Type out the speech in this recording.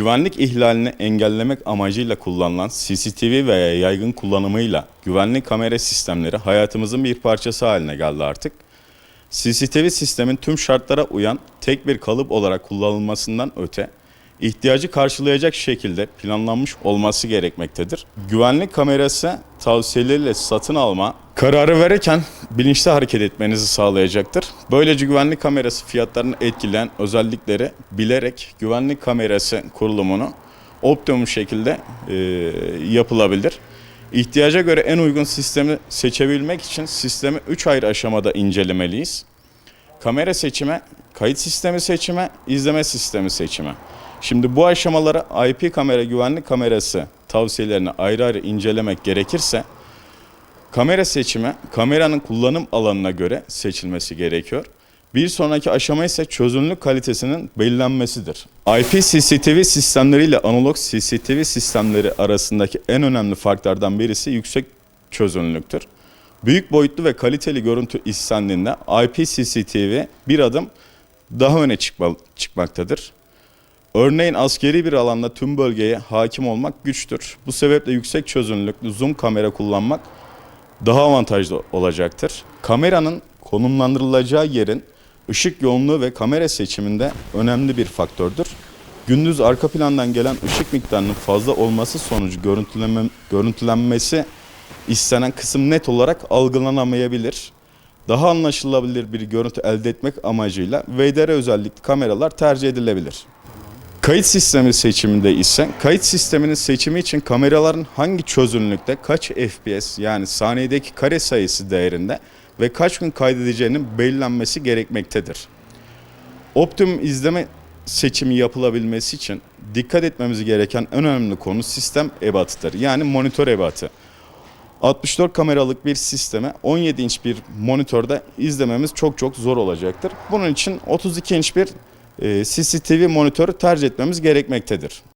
Güvenlik ihlalini engellemek amacıyla kullanılan CCTV veya yaygın kullanımıyla güvenlik kamera sistemleri hayatımızın bir parçası haline geldi artık. CCTV sistemin tüm şartlara uyan tek bir kalıp olarak kullanılmasından öte ihtiyacı karşılayacak şekilde planlanmış olması gerekmektedir. Güvenlik kamerası tavsiyeleriyle satın alma kararı verirken bilinçli hareket etmenizi sağlayacaktır. Böylece güvenlik kamerası fiyatlarını etkileyen özellikleri bilerek güvenlik kamerası kurulumunu optimum şekilde e, yapılabilir. İhtiyaca göre en uygun sistemi seçebilmek için sistemi 3 ayrı aşamada incelemeliyiz. Kamera seçimi, kayıt sistemi seçimi, izleme sistemi seçimi. Şimdi bu aşamaları IP kamera güvenlik kamerası tavsiyelerini ayrı ayrı incelemek gerekirse kamera seçimi kameranın kullanım alanına göre seçilmesi gerekiyor. Bir sonraki aşama ise çözünürlük kalitesinin belirlenmesidir. IP CCTV sistemleri ile analog CCTV sistemleri arasındaki en önemli farklardan birisi yüksek çözünürlüktür. Büyük boyutlu ve kaliteli görüntü istendiğinde IP CCTV bir adım daha öne çıkma- çıkmaktadır. Örneğin askeri bir alanda tüm bölgeye hakim olmak güçtür. Bu sebeple yüksek çözünürlüklü zoom kamera kullanmak daha avantajlı olacaktır. Kameranın konumlandırılacağı yerin ışık yoğunluğu ve kamera seçiminde önemli bir faktördür. Gündüz arka plandan gelen ışık miktarının fazla olması sonucu görüntüleme, görüntülenmesi istenen kısım net olarak algılanamayabilir. Daha anlaşılabilir bir görüntü elde etmek amacıyla VDR özellikli kameralar tercih edilebilir. Kayıt sistemi seçiminde ise kayıt sisteminin seçimi için kameraların hangi çözünürlükte kaç FPS yani saniyedeki kare sayısı değerinde ve kaç gün kaydedeceğinin belirlenmesi gerekmektedir. Optimum izleme seçimi yapılabilmesi için dikkat etmemiz gereken en önemli konu sistem ebatıdır. Yani monitör ebatı. 64 kameralık bir sisteme 17 inç bir monitörde izlememiz çok çok zor olacaktır. Bunun için 32 inç bir CCTV monitörü tercih etmemiz gerekmektedir.